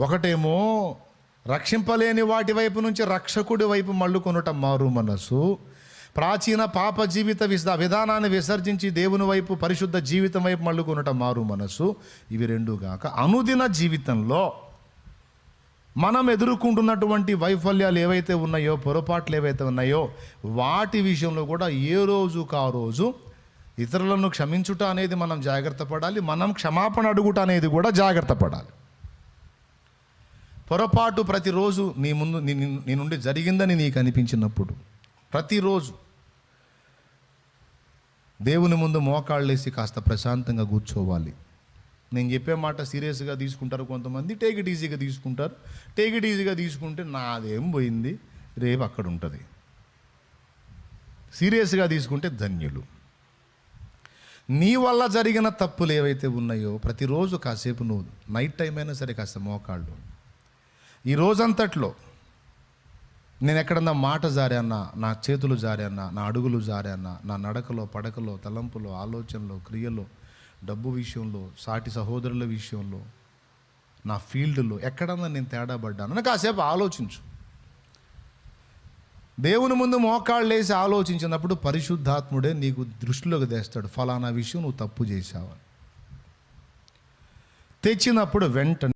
ఒకటేమో రక్షింపలేని వాటి వైపు నుంచి రక్షకుడి వైపు మళ్ళుకొనుట మారు మనసు ప్రాచీన పాప జీవిత విస విధానాన్ని విసర్జించి దేవుని వైపు పరిశుద్ధ జీవితం వైపు మళ్ళుకొనుట మారు మనసు ఇవి రెండు గాక అనుదిన జీవితంలో మనం ఎదుర్కొంటున్నటువంటి వైఫల్యాలు ఏవైతే ఉన్నాయో పొరపాట్లు ఏవైతే ఉన్నాయో వాటి విషయంలో కూడా ఏ రోజు కా రోజు ఇతరులను క్షమించుట అనేది మనం జాగ్రత్త పడాలి. మనం క్షమాపణ అడుగుట అనేది కూడా జాగ్రత్త పడాలి. పొరపాటు ప్రతిరోజు నీ ముందు నీ నుండి జరిగిందని నీకు అనిపించినప్పుడు ప్రతిరోజు దేవుని ముందు మోకాళ్ళేసి కాస్త ప్రశాంతంగా కూర్చోవాలి. నేను చెప్పే మాట సీరియస్గా తీసుకుంటారు కొంతమంది టేక్ ఇట్ ఈజీగా తీసుకుంటారు. టేక్ ఇట్ ఈజీగా తీసుకుంటే నాదేం పోయింది? రేపు అక్కడ ఉంటుంది. సీరియస్గా తీసుకుంటే ధన్యులు. నీ వల్ల జరిగిన తప్పులు ఏవైతే ఉన్నాయో ప్రతిరోజు కాసేపు నువ్వు నైట్ టైం అయినా సరే కాస్త మోకాళ్ళు ఈ రోజంతట్లో నేను ఎక్కడన్నా మాట జారానా నా చేతులు జారానా నా అడుగులు జారానా నా నడకలో పడకలో తలంపులో ఆలోచనలో క్రియలో డబ్బు విషయంలో సాటి సహోదరుల విషయంలో నా ఫీల్డ్లో ఎక్కడన్నా నేను తేడా పడ్డాను. అని కాసేపు ఆలోచించు. దేవుని ముందు మోకాళ్ళు వేసి ఆలోచించినప్పుడు పరిశుద్ధాత్ముడే నీకు దృష్టిలోకి తెస్తాడు. ఫలానా విషయం నువ్వు తప్పు చేశావని తెచ్చినప్పుడు వెంటనే